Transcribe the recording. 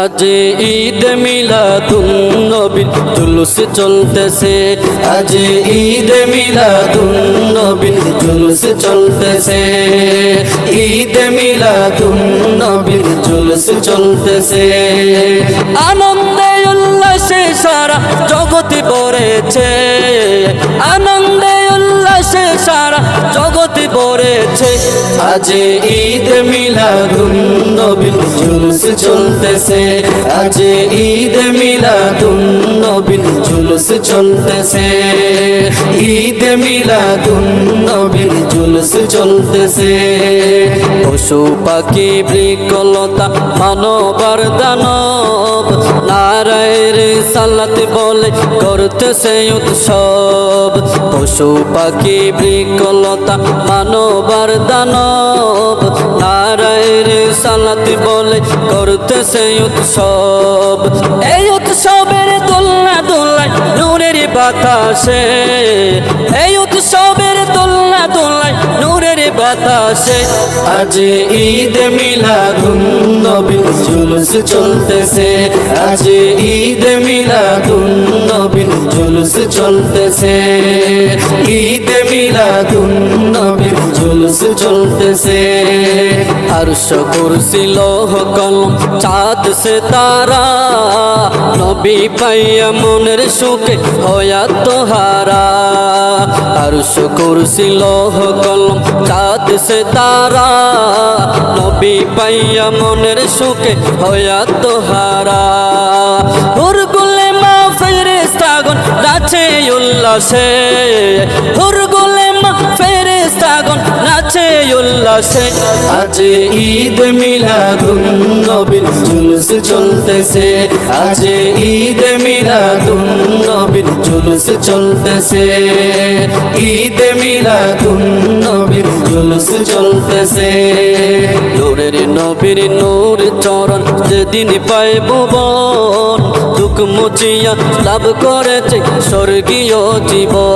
আজ ঈদ মিলাদুন নবীর জুলুস চলতেছে। আজ ঈদ মিলাদুন নবীর জুলুস চলতেছে। ঈদ মিলাদুন নবীর জুলুস চলতেছে। আনন্দে উল্লাসে সারা জগতে ভরেছে। ভরেছে আজ ঈদ মিলাদুন নবীর জুলুস চলতেছে। আজ ঈদ মিলাদুন নবীর জুলুস চলতেছে। ঈদ মিলাদুন নবীর জুলুস চলতেছে। পশু পাখি বৃকলতা মানবার দানব। নারায়ের সালাত বলে করতেছে উৎসব। পশু পাখি বৃকলতা মানবার দানব। নারায়ের সালাত বলে করতেছে উৎসব। এই উৎসবের দোলনা দোলায় নূরের বাতাসে বাতাসে আজ ঈদ মিলাদুন নবীর জুলুস চলতেছে। আজ ঈদ মিলাদুন নবীর জুলুস চলতেছে। ঈদ মিলাদুন নবীর চলতেছে। আরশ কুরসি লৌহ কলম চাঁদ সে তারা নবী পাইয়া মনের সুখে হয়া তোহারা। আরশ কুরসি লৌহ কলম চাঁদ সে তারা নবী পাইয়া মনের সুখে হয়া তোহারা। হুরগুলে মা ফেরেস্তাগন নাচে উল্লাসে হুরগুলে উল্লাসে আজ ঈদ মিলাদুন নবীর জুলুস চলতেছে। আজ ঈদ মিলাদুন নবীর জুলুস চলতেছে। ঈদ মিলাদুন নবীর জুলুস চলতেছে। নূরের নবীর নূর চরণ যেদিন পায় ভুবন দুঃখ মুচিয়া লাভ করেছে স্বর্গীয় জীবন।